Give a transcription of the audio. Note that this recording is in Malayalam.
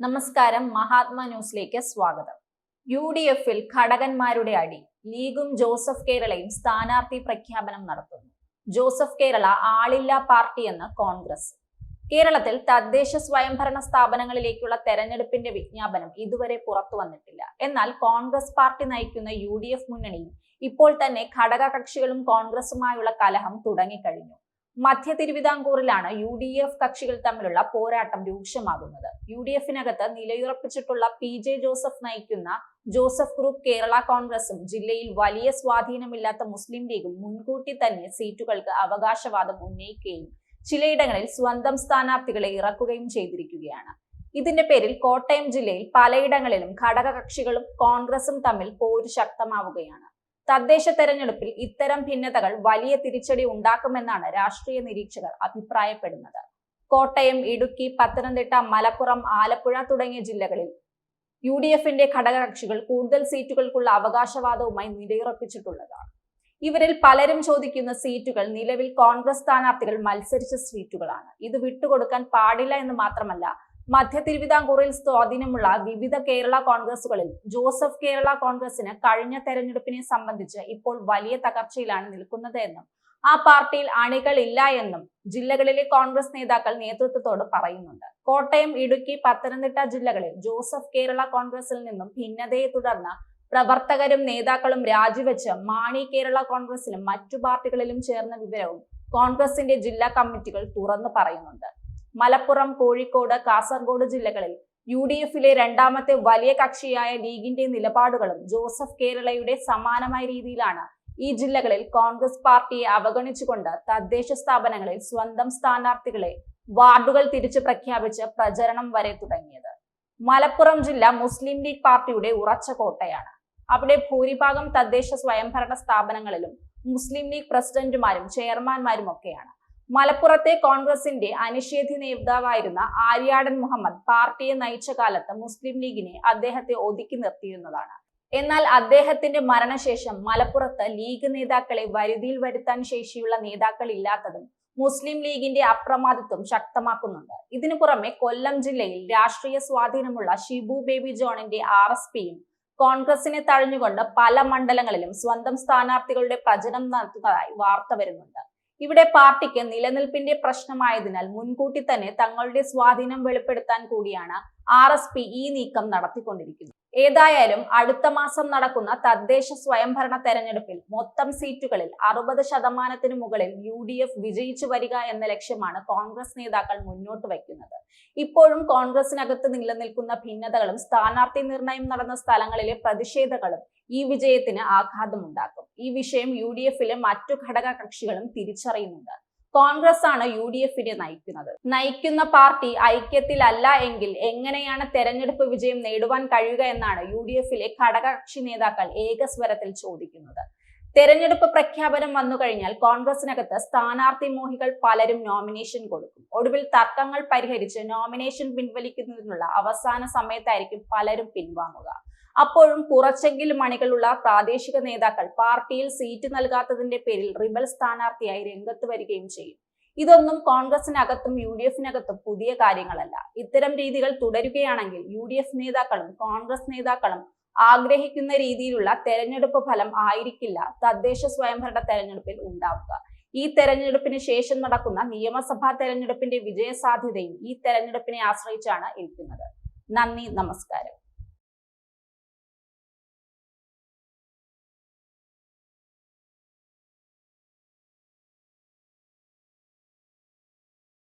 നമസ്കാരം. മഹാത്മാ ന്യൂസിലേക്ക് സ്വാഗതം. യു ഡി എഫിൽ ഘടകന്മാരുടെ അടി. ലീഗും ജോസഫ് കേരളയും സ്ഥാനാർത്ഥി പ്രഖ്യാപനം നടത്തുന്നു. ജോസഫ് കേരള ആളില്ലാ പാർട്ടിയെന്ന് കോൺഗ്രസ്. കേരളത്തിൽ തദ്ദേശ സ്വയംഭരണ സ്ഥാപനങ്ങളിലേക്കുള്ള തെരഞ്ഞെടുപ്പിന്റെ വിജ്ഞാപനം ഇതുവരെ പുറത്തു വന്നിട്ടില്ല. എന്നാൽ കോൺഗ്രസ് പാർട്ടി നയിക്കുന്ന യു ഡി എഫ് മുന്നണിയും ഇപ്പോൾ തന്നെ ഘടക കക്ഷികളും കോൺഗ്രസുമായുള്ള കലഹം തുടങ്ങിക്കഴിഞ്ഞു. മധ്യ തിരുവിതാംകൂറിലാണ് യു ഡി എഫ് കക്ഷികൾ തമ്മിലുള്ള പോരാട്ടം രൂക്ഷമാകുന്നത്. യു ഡി എഫിനകത്ത് നിലയുറപ്പിച്ചിട്ടുള്ള പി ജെ ജോസഫ് നയിക്കുന്ന ജോസഫ് ഗ്രൂപ്പ് കേരള കോൺഗ്രസും ജില്ലയിൽ വലിയ സ്വാധീനമില്ലാത്ത മുസ്ലിം ലീഗും മുൻകൂട്ടി തന്നെ സീറ്റുകൾക്ക് അവകാശവാദം ഉന്നയിക്കുകയും ചിലയിടങ്ങളിൽ സ്വന്തം സ്ഥാനാർത്ഥികളെ ഇറക്കുകയും ചെയ്തിരിക്കുകയാണ്. ഇതിന്റെ പേരിൽ കോട്ടയം ജില്ലയിൽ പലയിടങ്ങളിലും ഘടകകക്ഷികളും കോൺഗ്രസും തമ്മിൽ പോര് ശക്തമാവുകയാണ്. തദ്ദേശ തെരഞ്ഞെടുപ്പിൽ ഇത്തരം ഭിന്നതകൾ വലിയ തിരിച്ചടി ഉണ്ടാക്കുമെന്നാണ് രാഷ്ട്രീയ നിരീക്ഷകർ അഭിപ്രായപ്പെടുന്നത്. കോട്ടയം ഇടുക്കി പത്തനംതിട്ട മലപ്പുറം ആലപ്പുഴ തുടങ്ങിയ ജില്ലകളിൽ യു ഡി എഫിന്റെ ഘടകകക്ഷികൾ കൂടുതൽ സീറ്റുകൾക്കുള്ള അവകാശവാദവുമായി നിലയുറപ്പിച്ചിട്ടുള്ളതാണ്. ഇവരിൽ പലരും ചോദിക്കുന്ന സീറ്റുകൾ നിലവിൽ കോൺഗ്രസ് സ്ഥാനാർത്ഥികൾ മത്സരിച്ച സീറ്റുകളാണ്. ഇത് വിട്ടുകൊടുക്കാൻ പാടില്ല എന്ന് മാത്രമല്ല മധ്യ തിരുവിതാംകൂറിൽ സ്വാധീനമുള്ള വിവിധ കേരള കോൺഗ്രസുകളിൽ ജോസഫ് കേരള കോൺഗ്രസിന് കഴിഞ്ഞ തെരഞ്ഞെടുപ്പിനെ സംബന്ധിച്ച് ഇപ്പോൾ വലിയ തകർച്ചയിലാണ് നിൽക്കുന്നത് എന്നും ആ പാർട്ടിയിൽ അണികൾ ഇല്ല എന്നും ജില്ലകളിലെ കോൺഗ്രസ് നേതാക്കൾ നേതൃത്വത്തോട് പറയുന്നുണ്ട്. കോട്ടയം ഇടുക്കി പത്തനംതിട്ട ജില്ലകളിൽ ജോസഫ് കേരള കോൺഗ്രസിൽ നിന്നും ഭിന്നതയെ തുടർന്ന് പ്രവർത്തകരും നേതാക്കളും രാജിവെച്ച് മാണി കേരള കോൺഗ്രസിലും മറ്റു പാർട്ടികളിലും ചേർന്ന വിവരവും കോൺഗ്രസിന്റെ ജില്ലാ കമ്മിറ്റികൾ തുറന്നു പറയുന്നുണ്ട്. മലപ്പുറം കോഴിക്കോട് കാസർഗോഡ് ജില്ലകളിൽ യു ഡി എഫിലെ രണ്ടാമത്തെ വലിയ കക്ഷിയായ ലീഗിന്റെ നിലപാടുകളും ജോസഫ് കേരളയുടെ സമാനമായ രീതിയിലാണ് ഈ ജില്ലകളിൽ കോൺഗ്രസ് പാർട്ടിയെ അവഗണിച്ചുകൊണ്ട് തദ്ദേശ സ്ഥാപനങ്ങളിൽ സ്വന്തം സ്ഥാനാർത്ഥികളെ വാർഡുകൾ തിരിച്ചു പ്രഖ്യാപിച്ച് പ്രചരണം വരെ തുടങ്ങിയത്. മലപ്പുറം ജില്ല മുസ്ലിം ലീഗ് പാർട്ടിയുടെ ഉറച്ച കോട്ടയാണ്. അവിടെ ഭൂരിഭാഗം തദ്ദേശ സ്വയംഭരണ സ്ഥാപനങ്ങളിലും മുസ്ലിം ലീഗ് പ്രസിഡന്റുമാരും ചെയർമാൻമാരും ഒക്കെയാണ്. മലപ്പുറത്തെ കോൺഗ്രസിന്റെ അനിഷേധ്യ നേതാവായിരുന്ന ആര്യാടൻ മുഹമ്മദ് പാർട്ടിയെ നയിച്ച കാലത്ത് മുസ്ലിം ലീഗിനെ അദ്ദേഹത്തെ ഒതുക്കി നിർത്തിയിരുന്നതാണ്. എന്നാൽ അദ്ദേഹത്തിന്റെ മരണശേഷം മലപ്പുറത്ത് ലീഗ് നേതാക്കളെ വരുതിയിൽ വരുത്താൻ ശേഷിയുള്ള നേതാക്കൾ ഇല്ലാത്തതും മുസ്ലിം ലീഗിന്റെ അപ്രമാദിത്വം ശക്തമാക്കുന്നുണ്ട്. ഇതിനു പുറമെ കൊല്ലം ജില്ലയിൽ രാഷ്ട്രീയ സ്വാധീനമുള്ള ഷിബു ബേബി ജോണിന്റെ ആർ എസ് പിയും കോൺഗ്രസിനെ തഴഞ്ഞുകൊണ്ട് പല മണ്ഡലങ്ങളിലും സ്വന്തം സ്ഥാനാർത്ഥികളുടെ പ്രചരണം നടത്തുന്നതായി വാർത്ത വരുന്നുണ്ട്. ഇവിടെ പാർട്ടിക്ക് നിലനിൽപ്പിന്റെ പ്രശ്നമായതിനാൽ മുൻകൂട്ടി തന്നെ തങ്ങളുടെ സ്വാധീനം വെളിപ്പെടുത്താൻ കൂടിയാണ് ആർ എസ് പി ഈ നീക്കം നടത്തിക്കൊണ്ടിരിക്കുന്നു. ഏതായാലും അടുത്ത മാസം നടക്കുന്ന തദ്ദേശ സ്വയംഭരണ തെരഞ്ഞെടുപ്പിൽ മൊത്തം സീറ്റുകളിൽ അറുപത് ശതമാനത്തിന് മുകളിൽ യു ഡി എഫ് വിജയിച്ചു വരിക എന്ന ലക്ഷ്യമാണ് കോൺഗ്രസ് നേതാക്കൾ മുന്നോട്ട് വയ്ക്കുന്നത്. ഇപ്പോഴും കോൺഗ്രസിനകത്ത് നിലനിൽക്കുന്ന ഭിന്നതകളും സ്ഥാനാർത്ഥി നിർണയം നടന്ന സ്ഥലങ്ങളിലെ പ്രതിഷേധങ്ങളും ഈ വിജയത്തിന് ആഘാതമുണ്ടാക്കും. ഈ വിഷയം യു ഡി എഫിലെ മറ്റു ഘടക കക്ഷികളും തിരിച്ചറിയുന്നുണ്ട്. കോൺഗ്രസ് ആണ് യു ഡി എഫിനെ നയിക്കുന്നത്. നയിക്കുന്ന പാർട്ടി ഐക്യത്തിലല്ല എങ്കിൽ എങ്ങനെയാണ് തെരഞ്ഞെടുപ്പ് വിജയം നേടുവാൻ കഴിയുക എന്നാണ് യു ഡി എഫിലെ ഘടകകക്ഷി നേതാക്കൾ ഏകസ്വരത്തിൽ ചോദിക്കുന്നത്. തെരഞ്ഞെടുപ്പ് പ്രഖ്യാപനം വന്നു കഴിഞ്ഞാൽ കോൺഗ്രസിനകത്ത് സ്ഥാനാർത്ഥി മോഹികൾ പലരും നോമിനേഷൻ കൊടുക്കും. ഒടുവിൽ തർക്കങ്ങൾ പരിഹരിച്ച് നോമിനേഷൻ പിൻവലിക്കുന്നതിനുള്ള അവസാന സമയത്തായിരിക്കും പലരും പിൻവാങ്ങുക. അപ്പോഴും കുറച്ചെങ്കിലും മണികളുള്ള പ്രാദേശിക നേതാക്കൾ പാർട്ടിയിൽ സീറ്റ് നൽകാത്തതിന്റെ പേരിൽ റിബൽ സ്ഥാനാർത്ഥിയായി രംഗത്ത് വരികയും ചെയ്യും. ഇതൊന്നും കോൺഗ്രസിനകത്തും യു ഡി എഫിനകത്തും പുതിയ കാര്യങ്ങളല്ല. ഇത്തരം രീതികൾ തുടരുകയാണെങ്കിൽ യു ഡി എഫ് നേതാക്കളും കോൺഗ്രസ് നേതാക്കളും ആഗ്രഹിക്കുന്ന രീതിയിലുള്ള തെരഞ്ഞെടുപ്പ് ഫലം ആയിരിക്കില്ല തദ്ദേശ സ്വയംഭരണ തെരഞ്ഞെടുപ്പിൽ ഉണ്ടാവുക. ഈ തെരഞ്ഞെടുപ്പിന് ശേഷം നടക്കുന്ന നിയമസഭാ തെരഞ്ഞെടുപ്പിന്റെ വിജയസാധ്യതയും ഈ തെരഞ്ഞെടുപ്പിനെ ആശ്രയിച്ചാണ് ഇരിക്കുന്നത്. നന്ദി നമസ്കാരം.